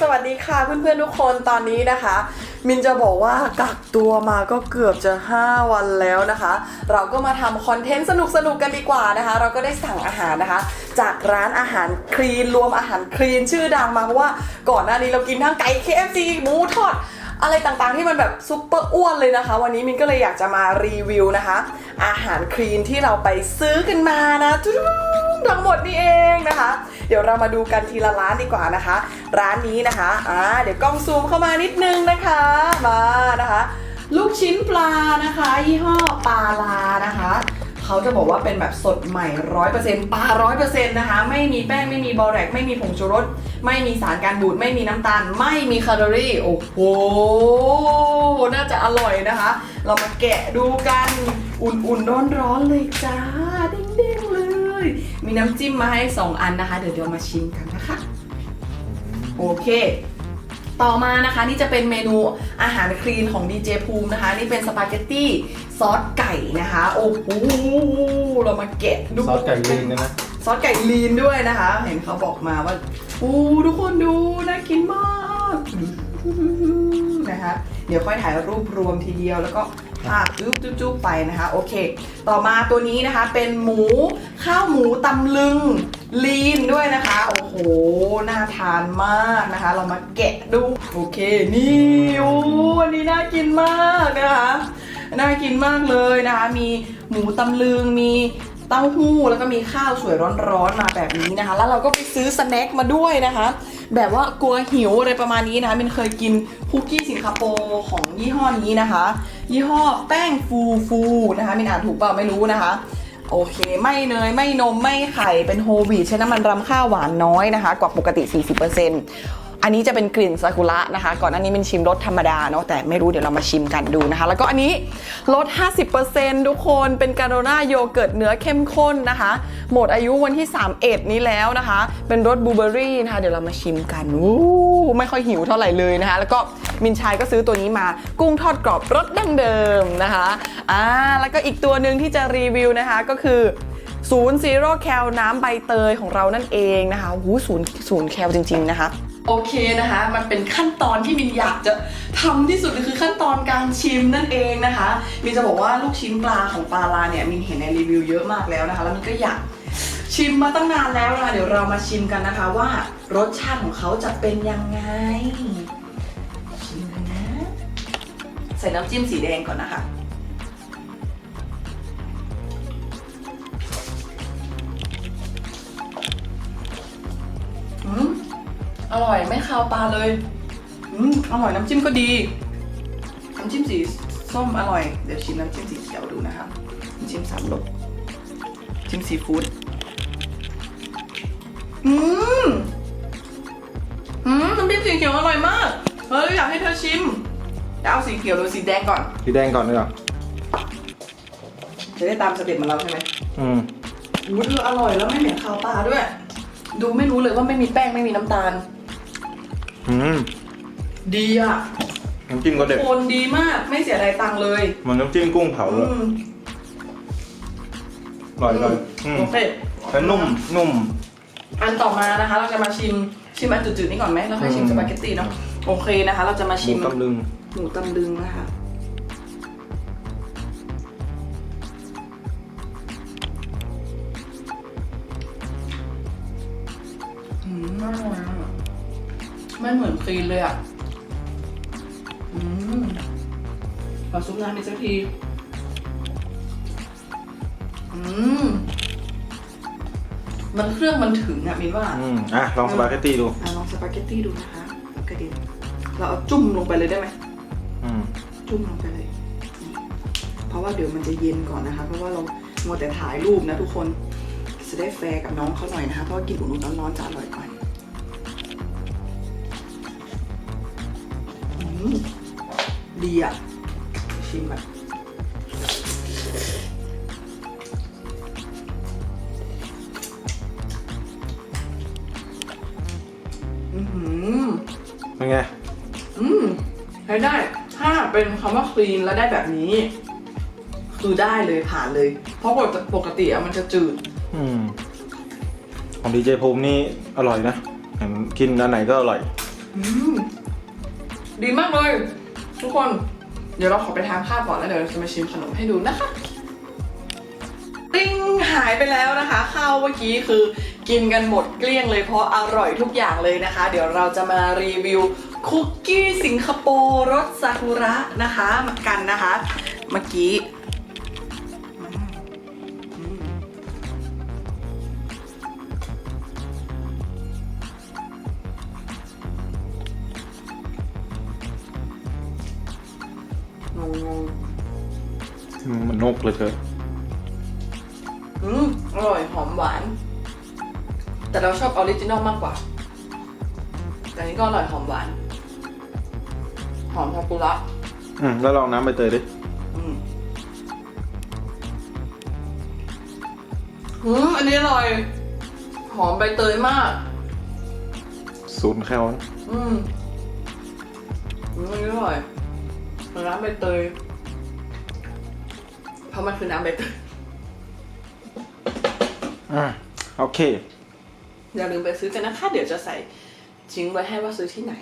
สวัสดีค่ะเพื่อนๆทุกคนตอนนี้นะคะ มินจะบอกว่ากักตัวมาก็เกือบจะ 5 วันแล้วนะคะ เราก็มาทำคอนเทนต์สนุกๆกันดีกว่านะคะ เราก็ได้สั่งอาหารนะคะ จากร้านอาหารคลีนรวมอาหารคลีนชื่อดังมาเพราะว่าก่อนหน้านี้เรากินทั้งไก่ KFC หมูทอดอะไรต่างๆที่มันแบบซุปเปอร์อ้วนเลยนะคะ วันนี้มินก็เลยอยากจะมารีวิวนะคะ อาหารคลีนที่เราไปซื้อกันมานะทุก ทั้งหมดนี่เองนะคะ เดี๋ยวเรามาดูกันทีละร้านดีกว่านะคะ ร้านนี้นะคะอ่าเดี๋ยวกล้องซูมเข้ามานิดนึงนะคะมานะคะ ลูกชิ้นปลานะคะยี่ห้อปลาลานะคะเขาจะบอกว่าเป็นแบบสดใหม่ร้อยเปอร์เซ็นต์ปลาร้อยเปอร์เซ็นต์นะคะ ไม่มีแป้งไม่มีบอแรกไม่มีผงชูรส ไม่มีสารการบูดไม่มีน้ำตาล ไม่มีแคลอรี่ โอ้โห น่าจะอร่อยนะคะ เรามาแกะดูกัน อุ่นๆร้อนๆเลยจ้าเด้ง มีน้ำจิ้มมาให้ 2 อันนะคะ เดี๋ยวเดี๋ยวมาชิมกันนะคะ โอเค ต่อมานะคะนี่จะเป็นเมนูอาหารคลีนของดีเจภูมินะคะ นี่เป็นสปาเกตตี้ซอสไก่นะคะ โอ้โหเรามาแกะดูซอสไก่ลีนเนยนะ ซอสไก่ลีนด้วยนะคะ เห็นเขาบอกมาว่าโอ้ทุกคนดูน่ากินมากนะคะ เดี๋ยวค่อยถ่ายรูปรวมทีเดียวแล้วก็ ภาพจุ๊บจุ๊บจุ๊บไปนะคะ โอเค ต่อมาตัวนี้นะคะเป็นหมูข้าวหมูตำลึงลีนด้วยนะคะ โอ้โห น่าทานมากนะคะ เรามาแกะดู โอเค นี่โอ้อันนี้น่ากินมากนะคะ น่ากินมากเลยนะคะ มีหมูตำลึง มีเต้าหู้ แล้วก็มีข้าวสวยร้อนๆมาแบบนี้นะคะ แล้วเราก็ไปซื้อสแน็คมาด้วยนะคะ แบบว่ากลัวหิวอะไรประมาณนี้นะคะมินเคยกิน คุกกี้สิงคโปร์ของยี่ห้อนี้นะคะ ยี่ห้อแป้งฟูฟูนะคะมินอ่านถูกเปล่าไม่รู้นะคะ โอเค ไม่เนย ไม่นม ไม่ไข่ เป็นโฮวีใช้น้ำมันรำข้าวหวานน้อยนะคะ กว่าปกติ 40% อันนี้จะเป็นกลิ่นซากุระนะคะ ก่อนหน้านี้มินชิมรสธรรมดาเนาะแต่ไม่รู้เดี๋ยวเรามาชิมกันดูนะคะ แล้วก็อันนี้ลด 50%ทุกคนเป็นการโดนาโยเกิร์ตเนื้อเข้มข้นนะคะ หมดอายุวันที่ 31 นี้แล้วนะคะ เป็นรสบลูเบอร์รี่นะคะ เดี๋ยวเรามาชิมกันอู้ไม่ค่อยหิวเท่าไหร่เลยนะคะ แล้วก็มินชายก็ซื้อตัวนี้มากุ้งทอดกรอบรสดั้งเดิมนะคะอ่าแล้วก็อีกตัวหนึ่งที่จะรีวิวนะคะก็คือศูนย์ซีโร่แคลน้ำใบเตยของเรานั่นเองนะคะหูศูนย์ศูนย์แคลจริง ๆ นะคะ โอเคนะคะ มันเป็นขั้นตอนที่มินอยากจะทำที่สุดคือขั้นตอนการชิมนั่นเองนะคะมินจะบอกว่าลูกชิ้นปลาของปลาลาเนี่ยมินเห็นในรีวิวเยอะมากแล้วนะคะ แล้วมินก็อยากชิมมาตั้งนานแล้วนะคะเดี๋ยวเรามาชิมกันนะคะว่ารสชาติของเขาจะเป็นยังไงชิมนะใส่น้ำจิ้มสีแดงก่อนนะคะ อร่อยไม่คาวปลาเลยอืมอร่อยน้ำจิ้มก็ดี น้ำจิ้มสีส้มอร่อย เดี๋ยวชิมน้ำจิ้มสีเขียวดูนะคะน้ำจิ้มสามรสจิ้มซีฟู้ดอืมอืมน้ำจิ้มสีเขียวอร่อยมากเฮ้ยอยากให้เธอชิมจะเอาสีเขียวหรือสีแดงก่อนสีแดงก่อนดีกว่าจะได้ตามสเต็ปเหมาเราใช่ไหมอืมอู้เธออร่อยแล้วไม่เหม็นคาวปลาด้วย ดูไม่รู้เลยว่าไม่มีแป้งไม่มีน้ำตาล อืมดีอะน้ำจิ้มก็เด็ดโคนดีมากไม่เสียดายตังค์เลยเหมันน้ำจิ้มกุ้งเผาเลยอืมอร่อยเลยอืมโอเคแล้วนุ่มนุ่ม อันต่อมานะคะ เราจะมาชิมชิมอันจืดๆนี่ก่อนไหมแล้วค่อยชิมอืม สปาเกตตี้เนาะโอเคนะคะ เราจะมาหชิมูมตำลึงหมูตำลึงนะคะอืมอร่อยอะ ไม่เหมือนคลีนเลยอะ อืมขอซุปน้ำอีกสักที อืม มันเครื่องมันถึงอะมินว่าอืมอะลองสปาเกตตี้ดู อะลองสปาเกตตี้ดูนะคะกระเด็นเราเอาจุ่มลงไปเลยได้ไหม อืมจุ่มลงไปเลยนี่เพราะว่าเดี๋ยวมันจะเย็นก่อนนะคะ เพราะว่าเรามัวแต่ถ่ายรูปนะทุกคน จะได้แฟร์กับน้องเขาหน่อยนะคะ เพราะว่ากินอุ่นๆร้อนๆจะอร่อยกว่า ดีอะ ชิมแบบอือหือเป็นไง อืมใช้ได้ ถ้าเป็นคำว่าคลีนแล้วได้แบบนี้ คือได้เลยผ่านเลย เพราะปกติปกติอะมันจะจืด อืม ของดีเจภูมินี่อร่อยนะเห็นกินอันไหนก็อร่อย อืม ดีมากเลย ทุกคน เดี๋ยวเราขอไปทานข้าวก่อนแล้วเดี๋ยวเราจะมาชิมขนมให้ดูนะคะติ้งหายไปแล้วนะคะ ข้าวเมื่อกี้คือกินกันหมดเกลี้ยงเลยเพราะอร่อยทุกอย่างเลยนะคะ เดี๋ยวเราจะมารีวิวคุกกี้สิงคโปร์รสซากุระนะคะมากันนะคะ เมื่อกี้ มันนกเลยเธออืมอร่อยหอมหวาน แต่เราชอบออริจินอลมากกว่า แต่อันนี้ก็อร่อยหอมหวาน หอมซากุระอืมแล้วลองน้ำใบเตยดิอืมอืมอันนี้อร่อย หอมใบเตยมาก ศูนย์แคลนะอืมอืมอันนี้อร่อย น้ำใบเตยเพราะมันคือน้ำใบเตยอ่าโอเค อย่าลืมไปซื้อกันนะคะ เดี๋ยวจะใส่ทิ้งไว้ให้ว่าซื้อที่ไหน